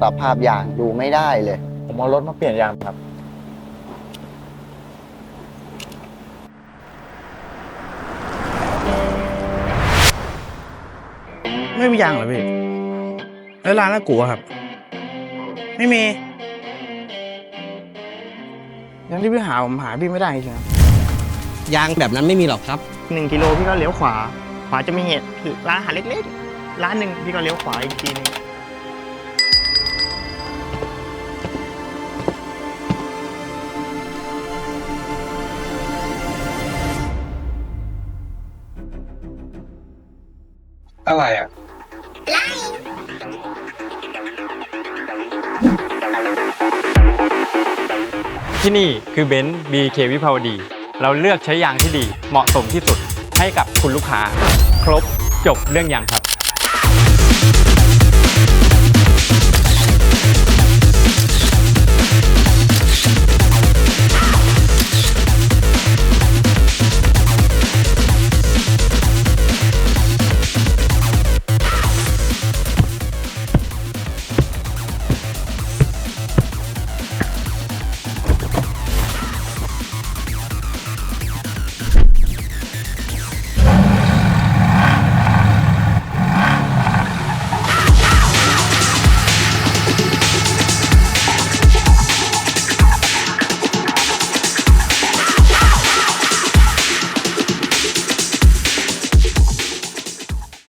สภาพยางดูไม่ได้เลย ผมเอารถมาเปลี่ยนยางครับ ไม่มียางเหรอพี่ แล้วร้านละกูอะครับ ไม่มียังที่พี่หาผมหาพี่ไม่ได้จริงๆครับยางแบบนั้นไม่มีหรอกครับ หนึ่งกิโลพี่ก็เลี้ยวขวา ขวาจะมีเหตุร้านอาหารเล็กๆ ร้านหนึ่งพี่ก็เลี้ยวขวาอีกทีหนึง อะไรอะที่นี่คือเบนซ์ BK วิภาวดี เราเลือกใช้ยางที่ดีเหมาะสมที่สุดให้กับคุณลูกค้า ครบจบเรื่องยางครับ